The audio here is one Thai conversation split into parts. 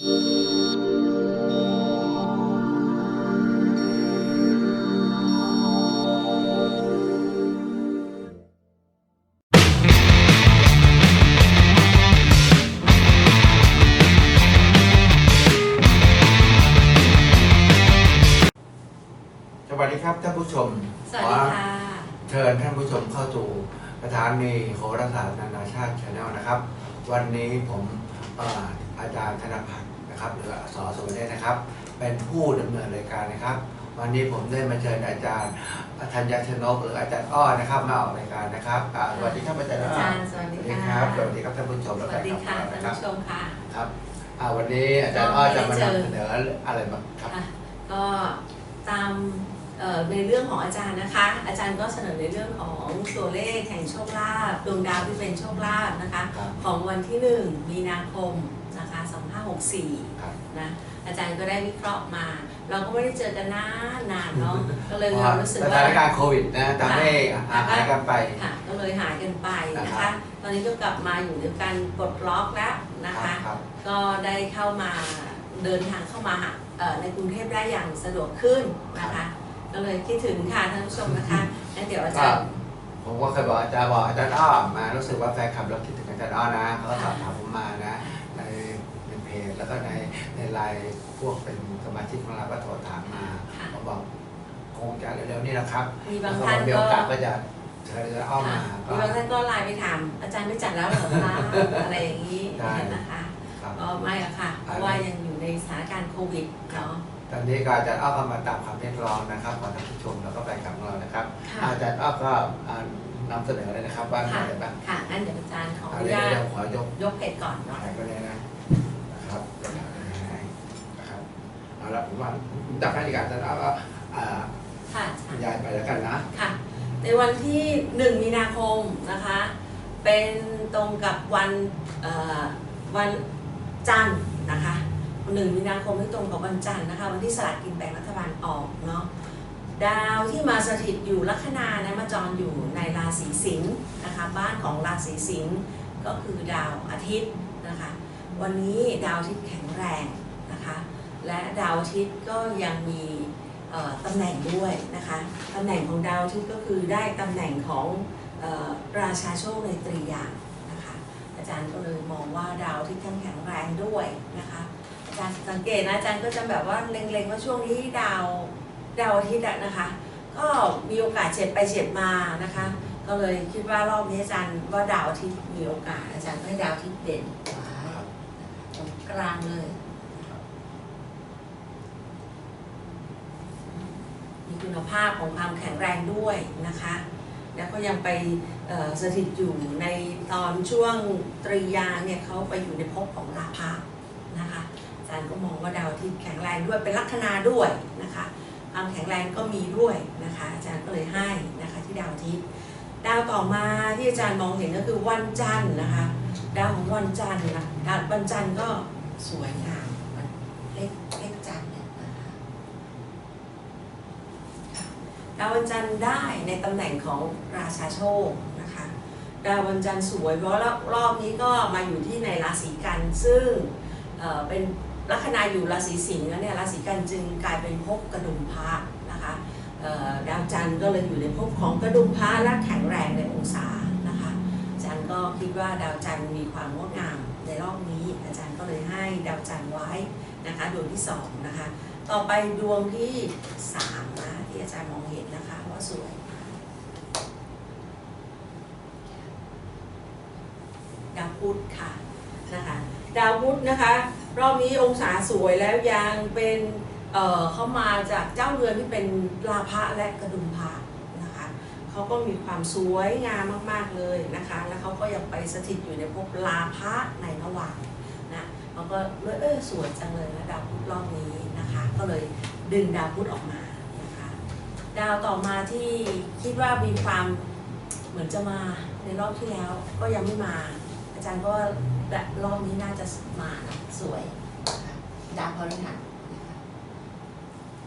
สวัสดีครับท่านผู้ชมสวัสดีค่ะขอเชิญท่านผู้ชมเข้าสู่สถานีโหราศาสตร์นานาชาติชาแนลนะครับ วันนี้ผมเอ่ออาจารย์ธนพัฒน์ นะครับหรือสอสุวรรณนะครับ เป็นผู้ดำเนินรายการนะครับ วันนี้ผมได้มาเชิญอาจารย์ธัญญชนกหรืออาจารย์อ้อนะครับมาออกรายการนะครับอ่าสวัสดีครับอาจารย์อาอ้อจารย์สวัสสดีวัสดีค่ะครับสวัสดีครับท่านผู้ชมสและแฟวัสนดีคลับของเราค่ะท่านนะครับผู้ชมค่ะครับอ่าวันนี้อาจารย์อ้อจะมานำเสนออะไรบ้างครับค่ะก็ตามเอ่อในเรื่องของอาจารย์นะคะ อาจารย์ก็เสนอในเรื่องของตัวเลขแห่งโชคลาภดวงดาวที่เป็นโชคลาภนะคะครับของวันที่ 1 มีนาคมนะ คะ2564ครับนะอาจารย์ก็ได้วิเคราะห์มา เราก็ไม่ได้เจอกันนานนานๆเนาะก็เลยเพมีราะควาว่ามรู้สึกสว่า ถานการณ์โควิดนะทำให้หายกันไป ค่ะก็เลยหายกันไปนะนะครัคะ บ ตอนนี้ก็กลับมาอยู่ในการปลดล็อกแล้วนะครัคะ บครับ ก็ได้เข้ามาเดินทางเข้ามาหาเอ่อในกรุงเทพได้อย่างสะดวกขึ้นนะคะ ก็เลยคิดถึงค่ะท่านผู้ชมนะคะงั้นเดี๋ยวอาจารย์ ผมก็เคยบอกอาจารย์บอกอาจารย์อ้อมารู้สึกว่าแฟนคลับเราคิดถึงอาจารย์อ้อนะเขาก็สอบถามผมมานะในในเพจแล้วก็ ในในไลน์พวกเป็นสมาชิกของเราก็โทรถามมาค่ะผมบอกคงจะเร็วๆนี้นะครับมีบางแล้วก็ท่านมีก็โอกาสก็จะเชิญอาจารย์อ้อมาค่ะก็ มีบางท่านก็ไลน์ไปถาม อาจารย์ไม่จัดแล้วเหรอคะอะไรอย่างนี้ได้ นะคะครับ ก็ไม่ละค่ะเพราะว่ายังอยู่ในสถานการณ์โควิดเนาะ ตอนนี้ก็อาจารย์อ้อก็มาตามคำเรียกร้องนะครับของท่านผู้ชมแล้วก็แฟนคลับของเรานะครับ ค่ะ อาจารย์อ้อก็อ่านำเสนอเลยนะครับว่ามีค่ะอะไรบ้างค่ะงั้นเดี๋ยวอาจารย์ขออเอานุเดี๋ยวญาตเดี๋ยวขอยกยกเพจก่อนเนาะ ถ่ายก็ได้นะนะครับจะถ่ายให้นะครับ เอาละผมว่าจับให้ดีกว่าจะเอาเอาอ่าค่ะบรรยายไปแล้วกันนะค่ะ ในวันที่1มีนาคมนะคะ เป็นตรงกับวันเอ่อวันจันทร์นะคะ1มีนาคมที่ตรงกับวันจันทร์นะคะ วันที่สลากกินแบ่งรัฐบาลออกเนาะดาวที่มาสถิตอยู่ลัคนานะมาจรอยู่ในราศีสิงห์นะคะบ้านของราศีสิงห์ก็คือดาวอาทิตย์นะคะ วันนี้ดาวอาทิตย์แข็งแรงนะคะ และดาวอาทิตย์ก็ยังมีตำแหน่งด้วยนะคะตำแหน่งของดาวอาทิตย์ก็คือได้ตำแหน่งของอราชาโชคในตรียางนะคะอาจารย์ก็เลยมองว่าดาวอาทิตย์ยังแข็งแรงด้วยนะคะอาจารย์สังเกตนะอาจารย์ก็จะแบบว่าเล็งๆว่าช่วงนี้ดาวดาวอาทิตย์นะคะก็มีโอกาสเฉียดไปเฉียดมานะคะก็เลยคิดว่ารอบนี้อาจารย์ว่าดาวอาทิตย์มีโอกาสอาจารย์ให้ดาวอาทิตย์เด่นไว้ตรงกลางเลย มีคุณภาพของความแข็งแรงด้วยนะคะแล้วก็ยังไปสถิตอยู่ในตอนช่วงตรียาเนี่ยเขาไปอยู่ในภพของราพะนะคะอาจารย์ก็มองว่าดาวอาทิตย์แข็งแรงด้วยเป็นลัคนาด้วยนะคะความแข็งแรงก็มีด้วยนะคะอาจารย์ก็เลยให้นะคะที่ดาวอาทิตย์ดาวต่อมาที่อาจารย์มองเห็นก็คือวันจันทร์นะคะดาวของวันจันทร์นะดาววันจันทร์ก็สวยงามมันเลขเลขจันทร์เนี่ยนะคะ ดาววันจันทร์ได้ในตำแหน่งของราชาโชคนะคะดาววันจันทร์สวยเพราะแล้วรอบนี้ก็มาอยู่ที่ในราศีกันซึ่งเเป็นลัคนาอยู่ราศีสิงห์แล้วเนี่ยราศีกันจึงกลายเป็นภพกระดุมพระนะคะดาวจันทร์ก็เลยอยู่ในภพของกระดุมพระและแข็งแรงในองศานะคะอาจารย์ก็คิดว่าดาวจันทร์มีความงดงามในรอบนี้ อาจารย์ก็เลยให้ดาวจันทร์ไว้นะคะดวงที่สองนะคะ ต่อไปดวงที่สามนะที่อาจารย์มองเห็นนะคะว่าสวยดาวพุธค่ะนะคะดาวพุธนะคะ รอบนี้องศาสวยแล้วยังเป็นเเขามาจากเจ้าเรือนที่เป็นลาภะและกระดุมพระนะคะเขาก็มีความสวยงามมากๆเลยนะคะ แล้วเขาก็ยังไปสถิตอยู่ในภพลาภะ ก็เลยเออสวยจังเลยนะดาวพุธรอบนี้นะคะ ก็เลยดึงดาวพุธออกมานะคะดาวต่อมาที่คิดว่ามีความเหมือนจะมาในรอบที่แล้วก็ยังไม่มา อาจารย์ก็แบบรอบนี้น่าจะมานะสวยนะคะดาวพฤหัสนะคะ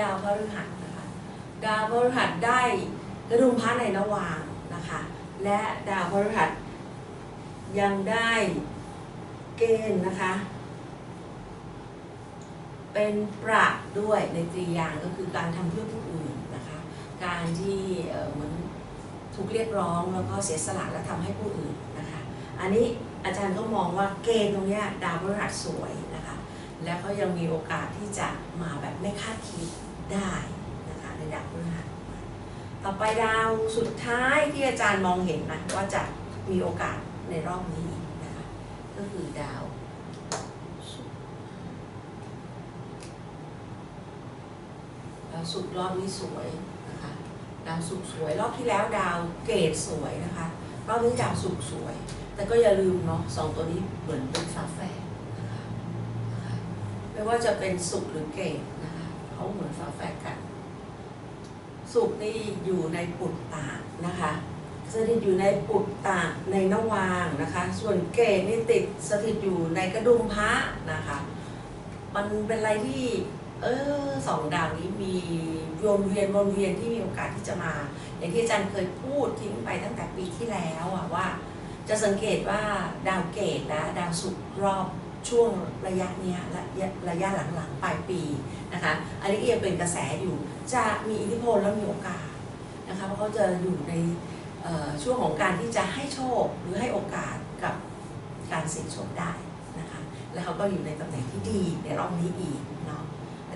ดาวพฤหัสนะคะดาวพฤหัสได้กระดุมพระในระหว่างนะคะ และดาวพฤหัสยังได้เกณฑ์นะคะ เป็นประด้วยในตรียางก็คือการทำเพื่อผู้อื่นนะคะ การที่เหมือนถูกเรียกร้องแล้วก็เสียสละและทำให้ผู้อื่นนะคะ อันนี้อาจารย์ก็มองว่าเกณฑ์ตรงนี้ดาวพฤหัสสวยนะคะ แล้วก็ยังมีโอกาสที่จะมาแบบไม่คาดคิดได้นะคะในดาวพฤหัสต่อไปดาวสุดท้ายที่อาจารย์มองเห็นนะว่าจะมีโอกาสในรอบนี้นะคะก็คือดาวศุกร์ดาวศุกร์รอบนี้สวยนะคะดาวศุกร์สวยรอบที่แล้วดาวเกตสวยนะคะรอบนี้ดาวศุกร์สวย แต่ก็อย่าลืมเนาะสองตัวนี้เหมือนเป็นฝาแฝดนะคะไม่ว่าจะเป็นศุกร์หรือเกตนะคะเขาเหมือนฝาแฝดกันศุกร์นี่อยู่ในปุตตะนะคะสถิตอยู่ในปุตตะในนวางนะคะ ส่วนเกตนี่ติดสถิตอยู่ในกระดุมพระนะคะ มันเป็นอะไรที่ เออสองดาวนี้มีวนเวียนวนเวียนที่มีโอกาสที่จะมา อย่างที่อาจารย์เคยพูดทิ้งไปตั้งแต่ปีที่แล้วอะว่า จะสังเกตว่าดาวเกตและดาวศุกร์รอบช่วงระยะเนี้ยระยะระยะหลังๆปลายปีนะคะอันนี้ยังเป็นกระแสอยู่จะมีอิทธิพลและมีโอกาสนะคะเพราะเขาจะอยู่ในช่วงของการที่จะให้โชคหรือให้โอกาสกับการเสี่ยงโชคได้นะคะแล้วเขาก็อยู่ในตำแหน่งที่ดีในรอบนี้อีก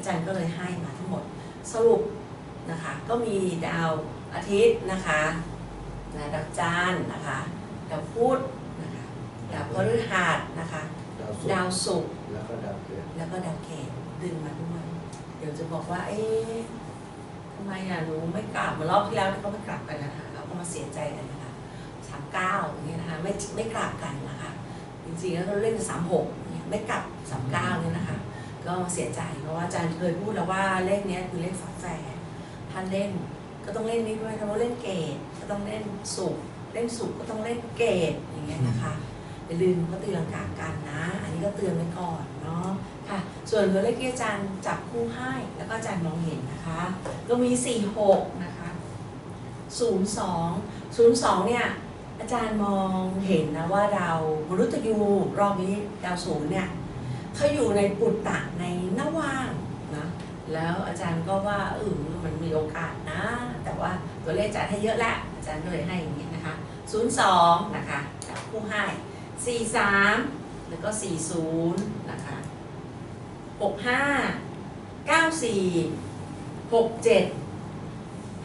เนาะอาจารย์ก็เลยให้มาทั้งหมดสรุปนะคะก็มีดาวอาทิตย์นะคะนะดาวจันทร์นะคะดาวพุธนะคะดาวพฤหัสนะคะ ดาวศุกร์ดาวศุกร์แล้วก็ดาวเกตแล้วก็ดาวเกตดึงมาด้วยเดี๋ยวจะบอกว่าเอ๊ะทำไมอะหนูไม่กลับเหมือนรอบที่แล้วที่เขาไม่กลับกันนะคะเราก็มาเสียใจกันนะคะสามเก้าอย่างเงี้ยนะคะไม่ไม่กลับกันนะคะจริงๆแล้วเราเล่นสามหกเนี่ยไม่กลับสามเก้าเนี่ยนะคะ ก็เสียใจเพราะว่าอาจารย์เคยพูดแล้วว่าเลขเนี้ยคือเลขฝาแฝดถ้าเล่นก็ต้องเล่นนี้ด้วยถ้าว่าเล่นเกตก็ต้องเล่นสุกเล่นสุกก็ต้องเล่นเกตอย่างเงี้ยนะคะอย่าลืมก็ตีลังกากันนะ อันนี้ก็เตือนไว้ก่อนเนาะค่ะ ส่วนตัวเลขที่อาจารย์จับคู่ให้แล้วก็อาจารย์มองเห็นนะคะ ก็มี 4 6 นะคะ 02 02 เนี่ยอาจารย์มองเห็นนะว่าดาวมฤตยูรอบนี้ดาวศูนย์เนี่ย เขาอยู่ในปุตตะในนว่างนะแล้วอาจารย์ก็ว่าเออมันมีโอกาสนะ แต่ว่าตัวเลขอาจารย์ให้เยอะแล้วอาจารย์ก็เลยให้อย่างนี้นะคะ 02 นะคะจับคู่ให้ 43 แล้วก็ 40 นะคะ 65 94 67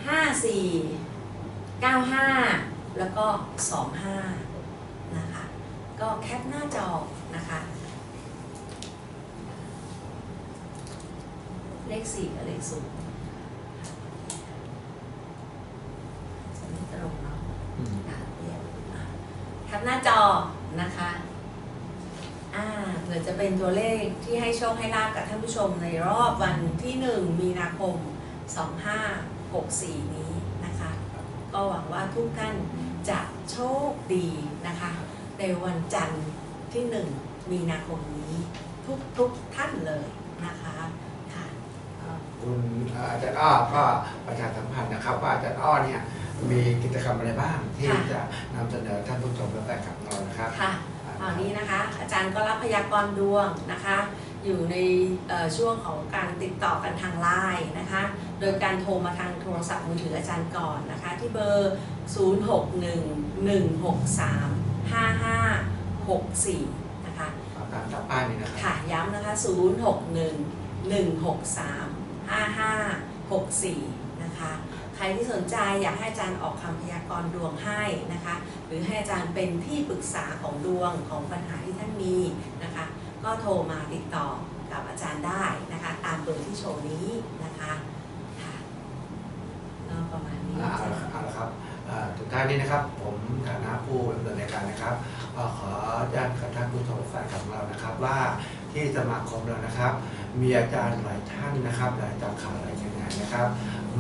54 95 แล้วก็ 25 นะคะ ก็แคปหน้าจอนะคะ เลข4กับเลข0จะไม่ตรงเนาะอืมอะเรียบอะแคปหน้าจอนะคะอ่าเผื่อจะเป็นตัวเลขที่ให้โชคให้ลาบกับท่านผู้ชมในรอบวันที่1มีนาคม 2564 นี้นะคะ ก็หวังว่าทุกท่านจะโชคดีนะคะ ในวันจันทร์ที่1มีนาคมนี้ทุกทุกๆท่านเลยนะคะ ค่ะก็คุณอาจารย์อ้อก็ประชาสัมพันธ์นะครับ ว่าอาจารย์อ้อเนี่ยมีกิจกรรมอะไรบ้างที่จะนำเสนอท่านผู้ชมและแฟนคลับของเรานะครับค่ะตอนนี้นะคะ อาจารย์ก็รับพยากรณ์ดวงนะคะ อยู่ในเอ่อช่วงของการติดต่อกันทางไลน์นะคะ โดยการโทรมาทางโทรศัพท์มือถืออาจารย์ก่อนนะคะ ที่เบอร์ 0611635564นะคะตามตามป้ายนี้นะครับค่ะย้ำนะคะ 5564 นะคะ ใครที่สนใจอยากให้อาจารย์ออกคำพยากรณ์ดวงให้นะคะ หรือให้อาจารย์เป็นที่ปรึกษาของดวงของปัญหาที่ท่านมีนะคะ ก็โทรมาติดต่อกับอาจารย์ได้นะคะ ตามเบอร์ที่โชว์นี้นะคะค่ะก็ประมาณนี้เอาละเอาละครับทุกท่านนี้นะครับ ผมฐานะผู้ดำเนินรายการนะครับขอแจ้งกับท่านผู้ชมแฟนคลับของเรานะครับ ว่าที่สมาคมเรานะครับ มีอาจารย์หลายท่านนะครับ หลายจากข่าวหลายงานนะครับ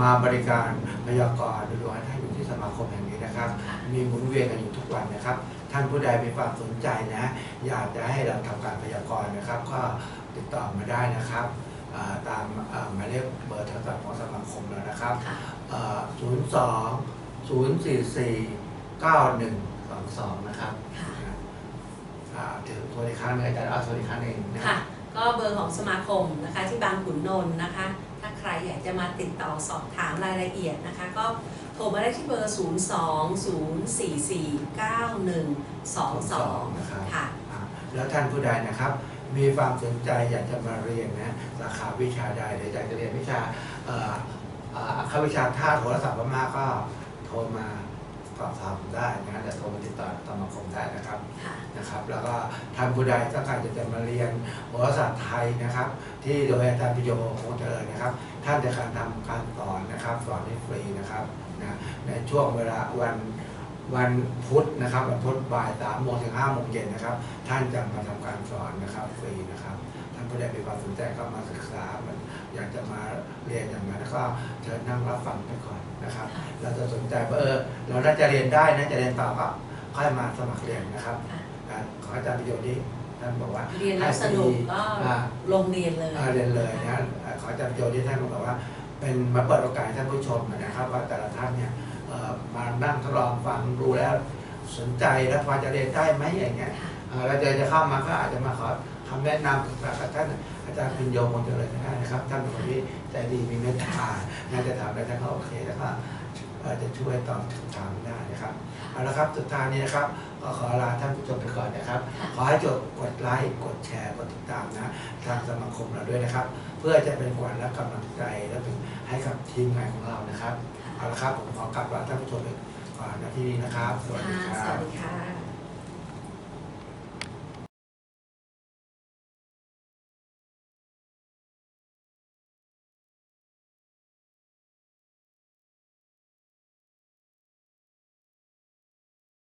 มาบริการพยากรณ์ดวงให้ท่านอยู่ที่สมาคมแห่งนี้นะครับ มีหมุนเวียนกันอยู่ทุกวันนะครับ ท่านผู้ใดมีความสนใจนะ อยากจะให้เราทำการพยากรณ์นะครับ ก็ติดต่อมาได้นะครับอ่าตามอ่าหมายเลขเบอร์โทรศัพท์ของสมาคมเรานะครับค่ะศูนย์สองศูนย์สี่สี่เก้าหนึ่งสองสองนะครับค่ะอ่าถึงโทรอีกครั้งหนึงอาจารย์เอาโทรอีกครั้งหนึ่งนะค่ะ ก็เเบอร์ของสมาคมนะคะที่บางขุนนนท์นะคะ ถ้าใครอยากจะมาติดต่อสอบถามรายละเอียดนะคะ ก็โทรมาได้ที่เบอร์ 0 2 0 4 4 9 1 2 2 นะครับ ค่ะ อ่าแล้วท่านผู้ใดนะครับ มีความสนใจอยากจะมาเรียนนะสาขาวิชาใดหรืออยากจะเรียนวิชาเอ่อเอ่ออักขวิชาท่าตุโทรศัพท์พม่าก็โทรมาสอบถามได้นะจะโทรมาติดต่อสมาคม นะครับ แล้วก็ท่านผู้ใดต้องการจะจะมาเรียนโหราศาสตร์ไทยนะครับ ที่โดยอาจารย์พิโยคงเจริญนะครับ ท่านจะการทำการสอนนะครับ สอนให้ฟรีนะครับนะในช่วงเวลาวันวันพุธนะครับวันพุธบ่ายสามโมงถึงห้าโมงเย็นนะครับ ท่านจะมาทำการสอนนะครับฟรีนะครับท่านผู้ใดมีความสนใจก็มาศึกษามันอยากจะมาเรียนอย่างนั้นก็เชิญนั่งรับฟังไปก่อนนะครับ เราจะสนใจว่าเออเราน่าจะเรียนได้นะจะเรียนต่อก็ค่อยมาสมัครเรียนนะครับ ค่ะอ่าขออาจารย์ประโยชน์นี้ท่านบอกว่าเรียนแล้วสนุกก็อ่าลงเรียนเลยอ่าเรียนเลยนะอ่าขออาจารย์ประโยชน์ที่ท่านบอกว่า เป็นมาเปิดโอกาสให้ท่านผู้ชมนะครับ ว่าแต่ละท่านเนี่ยเอ่อมานั่งทดลองฟังดูแล้วสนใจแล้วพอจะเรียนได้ไหมอย่างเงี้ยค่ะอ่าเราจะจะเข้ามาก็อาจจะมาขอคำแนะนำปรึกษากับท่านอาจารย์พิญโยมงคลเจริญก็ได้นะครับ ท่านเป็นคนที่ใจดีมีเมตตาน่าจะถามอะไรท่านก็โอเคแล้วก็เอ่อ จะช่วยตอบคำถามได้นะครับเอาละครับสุดท้ายนี้นะครับก็ขอลาท่านผู้ชมไปก่อนนะครับค่ะขอให้จดกดไลค์กดแชร์กดติดตามนะทางสมาคมเราด้วยนะครับ เพื่อจะเป็นขวัญและกำลังใจและเป็นให้กับทีมงานของเรานะครับเอาละครับผมขอกลับลาท่านผู้ชมไปก่อนนะที่นี้นะครับ สวัสดีค่ะคสรัวับสดีค่ะ